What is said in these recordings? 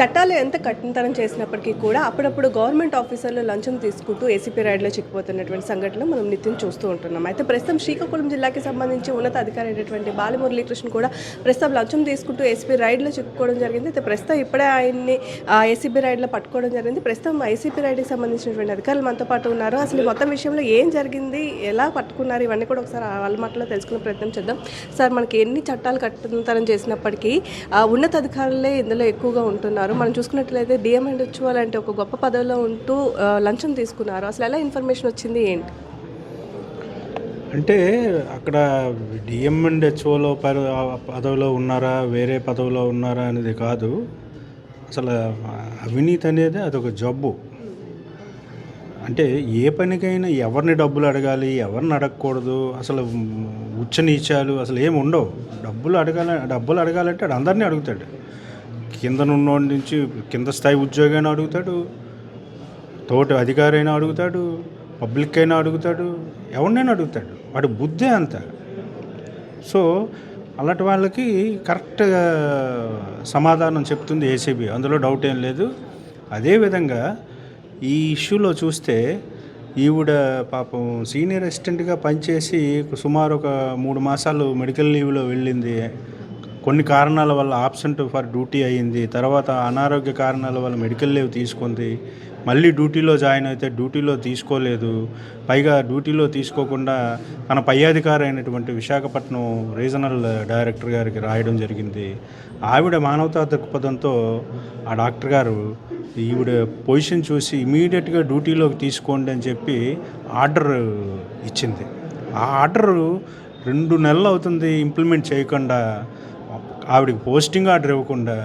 చట్టాలు ఎంత కఠినతరం చేసినప్పటికీ కూడా అప్పుడప్పుడు గవర్నమెంట్ ఆఫీసర్లు లంచం తీసుకుంటూ ఏసీపీ రైడ్లో చిక్కిపోతున్నటువంటి సంఘటనలు మనం నిత్యం చూస్తూ ఉంటున్నాం. అయితే ప్రస్తుతం శ్రీకాకుళం జిల్లాకి సంబంధించి ఉన్నత అధికారి అయినటువంటి బాలమురళీకృష్ణ కూడా ప్రస్తుతం లంచం తీసుకుంటూ ఏసీపీ రైడ్లో చిక్కుకోవడం జరిగింది. అయితే ప్రస్తుతం ఇప్పుడే ఆయన్ని ఏసీబీ రైడ్లో పట్టుకోవడం జరిగింది. ప్రస్తుతం ఐసీపీ రైడ్కి సంబంధించినటువంటి అధికారులు మనతో పాటు ఉన్నారు. అసలు మొత్తం విషయంలో ఏం జరిగింది ఎలా పట్టుకున్నారు ఇవన్నీ కూడా ఒకసారి వాళ్ళ మాటలో తెలుసుకునే ప్రయత్నం చేద్దాం. సార్ మనకి ఎన్ని చట్టాలు కఠినతరం చేసినప్పటికీ ఉన్నతాధికారులే ఇందులో ఎక్కువగా ఉంటున్నారు. మనం చూసుకున్నట్లయితే డిఎం అండ్ అంటే ఒక గొప్ప పదవిలో ఉంటూ లంచం తీసుకున్నారు. అసలు ఎలా ఇన్ఫర్మేషన్ వచ్చింది ఏంటి? అంటే అక్కడ డిఎం అండ్ హెచ్ఓలో పదవిలో ఉన్నారా వేరే పదవిలో ఉన్నారా అనేది కాదు. అసలు అవినీతి అనేది అదొక జబ్బు. అంటే ఏ పనికైనా ఎవరిని డబ్బులు అడగాలి ఎవరిని అడగకూడదు అసలు ఉచ్చనీచాలు అసలు ఏమి ఉండవు. డబ్బులు అడగాల డబ్బులు అడగాలంటే అందరినీ అడుగుతాడు. కింద ఉన్నోడి నుంచి కింద స్థాయి ఉద్యోగాన్ని అడుగుతాడు తోటి అధికారి అయినా అడుగుతాడు పబ్లిక్ అయినా అడుగుతాడు ఎవరినైనా అడుగుతాడు. వాడి బుద్ధే అంత. సో అలాంటి వాళ్ళకి కరెక్ట్గా సమాధానం చెప్తుంది ఏసీబీ. అందులో డౌట్ ఏం లేదు. అదేవిధంగా ఈ ఇష్యూలో చూస్తే ఈవిడ పాపం సీనియర్ అసిస్టెంట్గా పనిచేసి సుమారు ఒక మూడు మాసాలు మెడికల్ లీవ్లో వెళ్ళింది. కొన్ని కారణాల వల్ల ఆబ్సెంట్ ఫర్ డ్యూటీ అయ్యింది. తర్వాత అనారోగ్య కారణాల వల్ల మెడికల్ లీవ్ తీసుకుంది. మళ్ళీ డ్యూటీలో జాయిన్ అయితే డ్యూటీలో తీసుకోలేదు. పైగా డ్యూటీలో తీసుకోకుండా తన పై అధికారి అయినటువంటి విశాఖపట్నం రీజనల్ డైరెక్టర్ గారికి రాయడం జరిగింది. ఆవిడ మానవతా దృక్పథంతో ఆ డాక్టర్ గారు ఈవిడ పొజిషన్ చూసి ఇమీడియట్గా డ్యూటీలోకి తీసుకోండి అని చెప్పి ఆర్డర్ ఇచ్చింది. ఆ ఆర్డరు రెండు నెలలు అవుతుంది ఇంప్లిమెంట్ చేయకుండా ఆవిడకి పోస్టింగ్ ఆర్డర్ ఇవ్వకుండా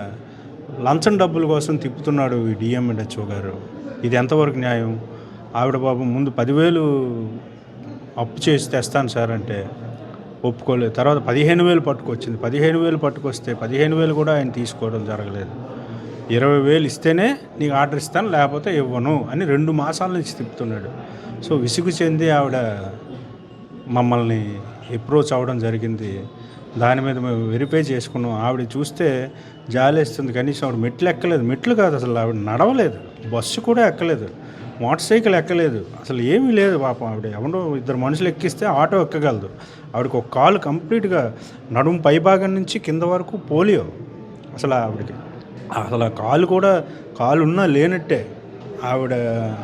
లంచం డబ్బుల కోసం తిప్పుతున్నాడు ఈ డిఎంఎడ్హెచ్ఓ గారు. ఇది ఎంతవరకు న్యాయం? ఆవిడ పాపం ముందు పదివేలు అప్పు చేసి తెస్తాను సార్ అంటే ఒప్పుకోలేదు. తర్వాత పదిహేను వేలు పట్టుకొచ్చింది. పదిహేను వేలు పట్టుకొస్తే పదిహేను వేలు కూడా ఆయన తీసుకోవడం జరగలేదు. ఇరవై వేలు ఇస్తేనే నీకు ఆర్డర్ ఇస్తాను లేకపోతే ఇవ్వను అని రెండు మాసాల నుంచి తిప్పుతున్నాడు. సో విసుగు చెంది ఆవిడ మమ్మల్ని అప్రోచ్ అవ్వడం జరిగింది. దాని మీద మేము వెరిఫై చేసుకున్నాం. ఆవిడ చూస్తే జాలేస్తుంది. కనీసం ఆవిడ మెట్లు ఎక్కలేదు. మెట్లు కాదు అసలు. ఆవిడ నడవలేదు. బస్సు కూడా ఎక్కలేదు. మోటార్ సైకిల్ ఎక్కలేదు. అసలు ఏమీ లేదు పాపం ఆవిడ. ఎవరో ఇద్దరు మనుషులు ఎక్కిస్తే ఆటో ఎక్కగలదు. ఆవిడకి ఒక కాలు కంప్లీట్గా నడుము పైభాగం నుంచి కింద వరకు పోలియో. అసలు ఆవిడకి అసలు ఆ కాలు కూడా కాలు ఉన్నా లేనట్టే. ఆవిడ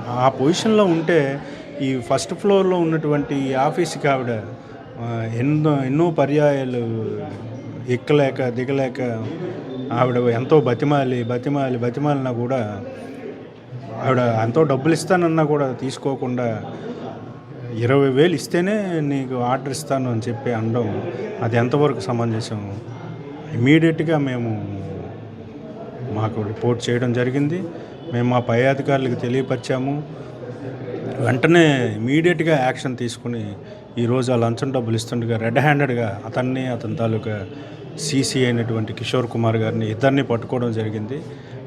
ఆ పొజిషన్లో ఉంటే ఈ ఫస్ట్ ఫ్లోర్లో ఉన్నటువంటి ఈ ఆఫీస్కి ఆవిడ ఎన్నో ఎన్నో పర్యాయాలు ఎక్కలేక దిగలేక ఆవిడ ఎంతో బతిమాలి బతిమాలి బతిమాలినా కూడా ఆవిడ ఎంతో డబ్బులు ఇస్తానన్నా కూడా తీసుకోకుండా ఇరవై వేలు ఇస్తేనే నీకు ఆర్డర్ ఇస్తాను అని చెప్పి అనడం అది ఎంతవరకు సమంజసం? ఇమీడియట్గా మేము మాకు రిపోర్ట్ చేయడం జరిగింది. మేము మా పై అధికారులకు తెలియపరిచాము. వెంటనే ఇమీడియట్గా యాక్షన్ తీసుకుని ఈరోజు ఆ లంచం డబ్బులు ఇస్తుండగా రెడ్ హ్యాండెడ్గా అతన్ని అతని తాలూకా సీసీ అయినటువంటి కిషోర్ కుమార్ గారిని ఇద్దరిని పట్టుకోవడం జరిగింది.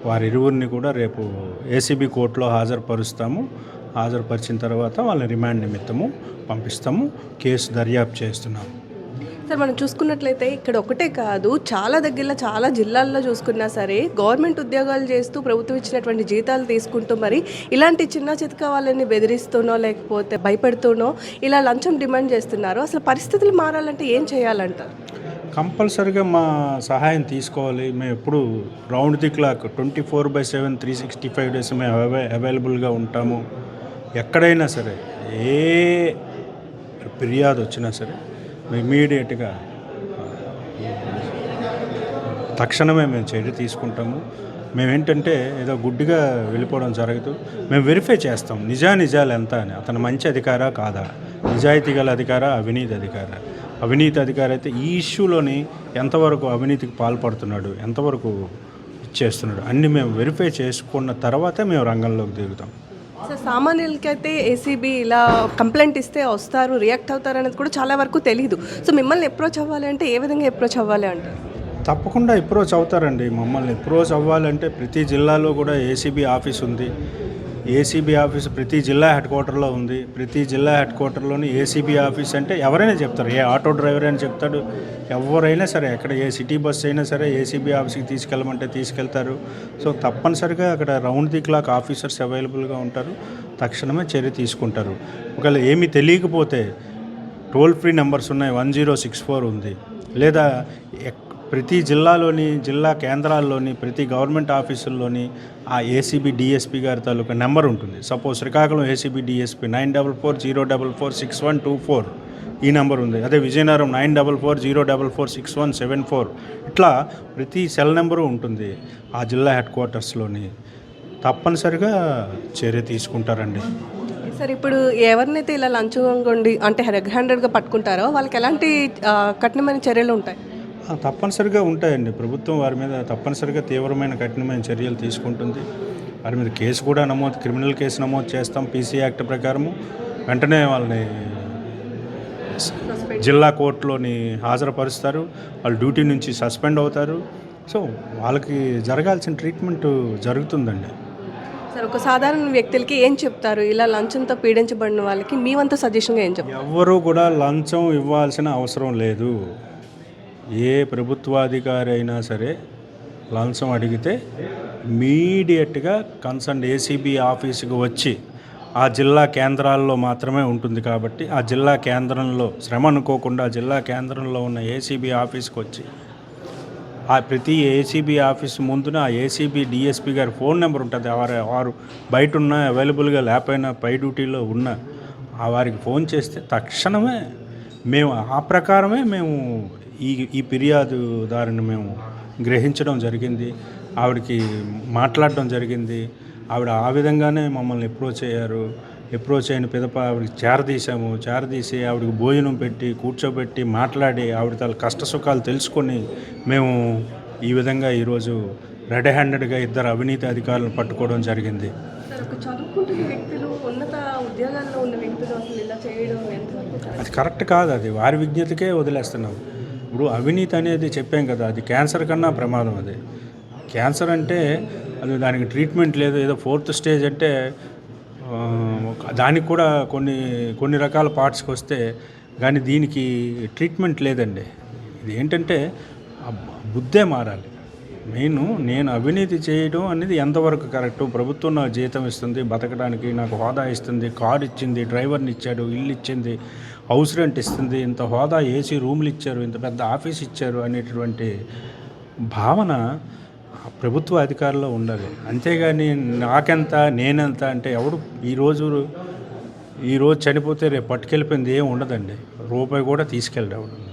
వారి ఇరువురిని కూడా రేపు ఏసీబీ కోర్టులో హాజరుపరుస్తాము. హాజరుపరిచిన తర్వాత వాళ్ళని రిమాండ్ నిమిత్తము పంపిస్తాము. కేసు దర్యాప్తు చేస్తున్నాము. సార్ మనం చూసుకున్నట్లయితే ఇక్కడ ఒకటే కాదు చాలా దగ్గరలో చాలా జిల్లాల్లో చూసుకున్నా సరే గవర్నమెంట్ ఉద్యోగాలు చేస్తూ ప్రభుత్వం ఇచ్చినటువంటి జీతాలు తీసుకుంటూ మరి ఇలాంటి చిన్న చితక వాళ్ళని బెదిరిస్తూనో లేకపోతే భయపెడుతూనో ఇలా లంచం డిమాండ్ చేస్తున్నారు. అసలు పరిస్థితులు మారాలంటే ఏం చేయాలంటారు? కంపల్సరిగా మా సహాయం తీసుకోవాలి. మేము ఎప్పుడు round the clock twenty four by seven three sixty five days మేము అవై అవైలబుల్గా ఉంటాము. ఎక్కడైనా సరే ఏ ఫిర్యాదు వచ్చినా సరే ఇమీడియట్గా తక్షణమే మేము చర్య తీసుకుంటాము. మేమేంటంటే ఏదో గుడ్డిగా వెళ్ళిపోవడం జరగదు మేము వెరిఫై చేస్తాం. నిజా నిజాలు ఎంత అని. అతను మంచి అధికారా కాదా? నిజాయితీ గల అధికారా? అవినీతి అధికారా? అవినీతి అధికారి అయితే ఈ ఇష్యూలోని ఎంతవరకు అవినీతికి పాల్పడుతున్నాడు? ఎంతవరకు ఇచ్చేస్తున్నాడు? అన్ని మేము వెరిఫై చేసుకున్న తర్వాతే మేము రంగంలోకి దిగుతాం. సార్ సామాన్యులకైతే ఏసీబీ ఇలా కంప్లైంట్ ఇస్తే వస్తారు రియాక్ట్ అవుతారు అనేది కూడా చాలా వరకు తెలియదు సో మిమ్మల్ని అప్రోచ్ అవ్వాలి అంటే ఏ విధంగా అప్రోచ్ అవ్వాలి అంటారు? తప్పకుండా అప్రోచ్ అవుతారండి. మమ్మల్ని అప్రోచ్ అవ్వాలంటే ప్రతి జిల్లాలో కూడా ఏసీబీ ఆఫీస్ ఉంది. ఏసీబీ ఆఫీస్ ప్రతి జిల్లా హెడ్ క్వార్టర్లో ఉంది. ప్రతి జిల్లా హెడ్ క్వార్టర్లోని ఏసీబీ ఆఫీస్ అంటే ఎవరైనా చెప్తారు. ఏ ఆటో డ్రైవర్ అని చెప్తాడు. ఎవరైనా సరే ఎక్కడ ఏ సిటీ బస్ అయినా సరే ఏసీబీ ఆఫీస్కి తీసుకెళ్ళమంటే తీసుకెళ్తారు. సో తప్పనిసరిగా అక్కడ రౌండ్ ది క్లాక్ ఆఫీసర్స్ అవైలబుల్గా ఉంటారు. తక్షణమే చర్య తీసుకుంటారు. ఒకవేళ ఏమీ తెలియకపోతే టోల్ ఫ్రీ నెంబర్స్ ఉన్నాయి. వన్ జీరో సిక్స్ ఫోర్ ఉంది. లేదా ఎక్- ప్రతి జిల్లాలోని జిల్లా కేంద్రాల్లోని ప్రతి గవర్నమెంట్ ఆఫీసుల్లోని ఆ ఏసీబీ డిఎస్పీ గారి తాలూకా నెంబర్ ఉంటుంది. Suppose Srikakulam ACB DSP nine double four zero double four six one two four ఈ నెంబర్ ఉంది. అదే Vizianagaram nine double four zero double four six one seven four ఇట్లా ప్రతి సెల్ నెంబరు ఉంటుంది ఆ జిల్లా హెడ్ క్వార్టర్స్లోని. తప్పనిసరిగా చర్య తీసుకుంటారండి. సార్ ఇప్పుడు ఎవరినైతే ఇలా లంచం అంటే రెగ్ హ్యాండెడ్గా పట్టుకుంటారో వాళ్ళకి ఎలాంటి కఠినమైన చర్యలు ఉంటాయి? తప్పనిసరిగా ఉంటాయండి. ప్రభుత్వం వారి మీద తప్పనిసరిగా తీవ్రమైన కఠినమైన చర్యలు తీసుకుంటుంది. వారి మీద కేసు కూడా నమోదు క్రిమినల్ కేసు నమోదు చేస్తాం పీసీ యాక్ట్ ప్రకారము. వెంటనే వాళ్ళని జిల్లా కోర్టులోని హాజరుపరుస్తారు. వాళ్ళు డ్యూటీ నుంచి సస్పెండ్ అవుతారు. సో వాళ్ళకి జరగాల్సిన ట్రీట్మెంట్ జరుగుతుందండి. సార్ ఒక సాధారణ వ్యక్తులకి ఏం చెప్తారు? ఇలా లంచంతో పీడించబడిన వాళ్ళకి మీ వంతు సజెషన్గా ఏం చెప్తారు? ఎవ్వరూ కూడా లంచం ఇవ్వాల్సిన అవసరం లేదు. ఏ ప్రభుత్వాధికారి అయినా సరే లంచం అడిగితే ఇమీడియట్గా కన్సర్న్ ఏసీబీ ఆఫీసుకు వచ్చి ఆ జిల్లా కేంద్రాల్లో మాత్రమే ఉంటుంది కాబట్టి ఆ జిల్లా కేంద్రంలో శ్రమ అనుకోకుండా జిల్లా కేంద్రంలో ఉన్న ఏసీబీ ఆఫీస్కి వచ్చి ఆ ప్రతి ఏసీబీ ఆఫీస్ ముందున ఆ ఏసీబీ డిఎస్పీ గారి ఫోన్ నెంబర్ ఉంటుంది. వారు వారు బయట ఉన్న అవైలబుల్గా లేకపోయినా పై డ్యూటీలో ఉన్న ఆ వారికి ఫోన్ చేస్తే తక్షణమే మేము ఆ ప్రకారమే మేము ఈ ఈ ఫిర్యాదుదారుని మేము గ్రహించడం జరిగింది ఆవిడకి మాట్లాడడం జరిగింది. ఆవిడ ఆ విధంగానే మమ్మల్ని అప్రోచ్ అయ్యారు. అప్రోచ్ అయిన పిదప ఆవిడకి చేరదీశాము. చేరదీసి ఆవిడకి భోజనం పెట్టి కూర్చోబెట్టి మాట్లాడి ఆవిడ తల కష్ట సుఖాలు తెలుసుకొని మేము ఈ విధంగా ఈరోజు రెడ్ హ్యాండెడ్గా ఇద్దరు అవినీతి అధికారులను పట్టుకోవడం జరిగింది? అది కరెక్ట్ కాదు అది వారి విజ్ఞతకే వదిలేస్తున్నాం. ఇప్పుడు అవినీతి అనేది చెప్పాం కదా అది క్యాన్సర్ కన్నా ప్రమాదం అది. క్యాన్సర్ అంటే అది దానికి ట్రీట్మెంట్ లేదు ఏదో ఫోర్త్ స్టేజ్ అంటే దానికి కూడా కొన్ని కొన్ని రకాల పార్ట్స్కి వస్తే కానీ దీనికి ట్రీట్మెంట్ లేదండి. ఇది ఏంటంటే బుద్ధే మారాలి. నేను నేను అవినీతి చేయడం అనేది ఎంతవరకు కరెక్ట్? ప్రభుత్వం నాకు జీతం ఇస్తుంది బతకడానికి నాకు హోదా ఇస్తుంది కారు ఇచ్చింది డ్రైవర్ని ఇచ్చాడు ఇల్లు ఇచ్చింది హౌస్ రెంట్ ఇస్తుంది ఇంత హోదా ఏసీ రూములు ఇచ్చారు ఇంత పెద్ద ఆఫీస్ ఇచ్చారు అనేటువంటి భావన ప్రభుత్వ అధికారుల్లో ఉండాలి. అంతేగాని నాకెంత నేనెంత అంటే ఎవడు ఈరోజు ఈరోజు చనిపోతే రేపు పట్టుకెళ్ళిపోయింది ఏం ఉండదండి. రూపాయి కూడా తీసుకెళ్ళేవాడు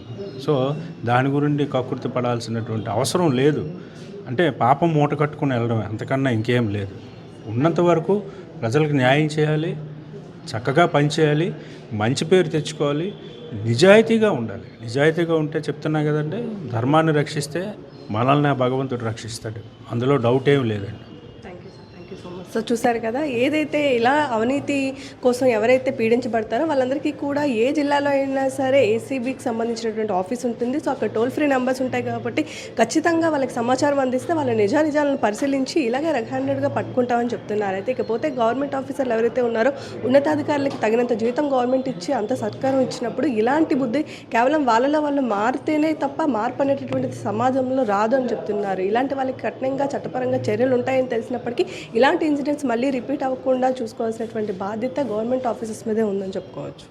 సో దాని గురించి కకృతి పడాల్సినటువంటి అవసరం లేదు. అంటే పాపం మూట కట్టుకుని వెళ్ళడం అంతకన్నా ఇంకేం లేదు. ఉన్నంత వరకు ప్రజలకు న్యాయం చేయాలి. చక్కగా పనిచేయాలి మంచి పేరు తెచ్చుకోవాలి నిజాయితీగా ఉండాలి. నిజాయితీగా ఉంటే చెప్తున్నా కదండి ధర్మాన్ని రక్షిస్తే మనల్ని భగవంతుడు రక్షిస్తాడు. అందులో డౌట్ ఏం లేదండి. సో చూశారు చూసారు కదా ఏదైతే ఇలా అవినీతి కోసం ఎవరైతే పీడించబడతారో వాళ్ళందరికీ కూడా ఏ జిల్లాలో అయినా సరే ఏసీబీకి సంబంధించినటువంటి ఆఫీస్ ఉంటుంది. సో అక్కడ టోల్ ఫ్రీ నెంబర్స్ ఉంటాయి కాబట్టి ఖచ్చితంగా వాళ్ళకి సమాచారం అందిస్తే వాళ్ళ నిజానిజాలను పరిశీలించి ఇలాగే రెగ్ హ్యాండెడ్గా పట్టుకుంటామని చెప్తున్నారు. అయితే ఇకపోతే గవర్నమెంట్ ఆఫీసర్లు ఎవరైతే ఉన్నారో ఉన్నతాధికారులకి తగినంత జీతం గవర్నమెంట్ ఇచ్చి అంత సత్కారం ఇచ్చినప్పుడు ఇలాంటి బుద్ధి కేవలం వాళ్ళలో వాళ్ళు మారితేనే తప్ప మార్పు అనేటటువంటిది సమాజంలో రాదు అని చెప్తున్నారు. ఇలాంటి వాళ్ళకి కఠినంగా చట్టపరంగా చర్యలు ఉంటాయని తెలిసినప్పటికీ ఇలాంటి ఇన్సిడెంట్స్ మళ్ళీ రిపీట్ అవ్వకుండా చూసుకోవాల్సినటువంటి బాధ్యత గవర్నమెంట్ ఆఫీసెస్ మీదే ఉందని చెప్పుకోవచ్చు.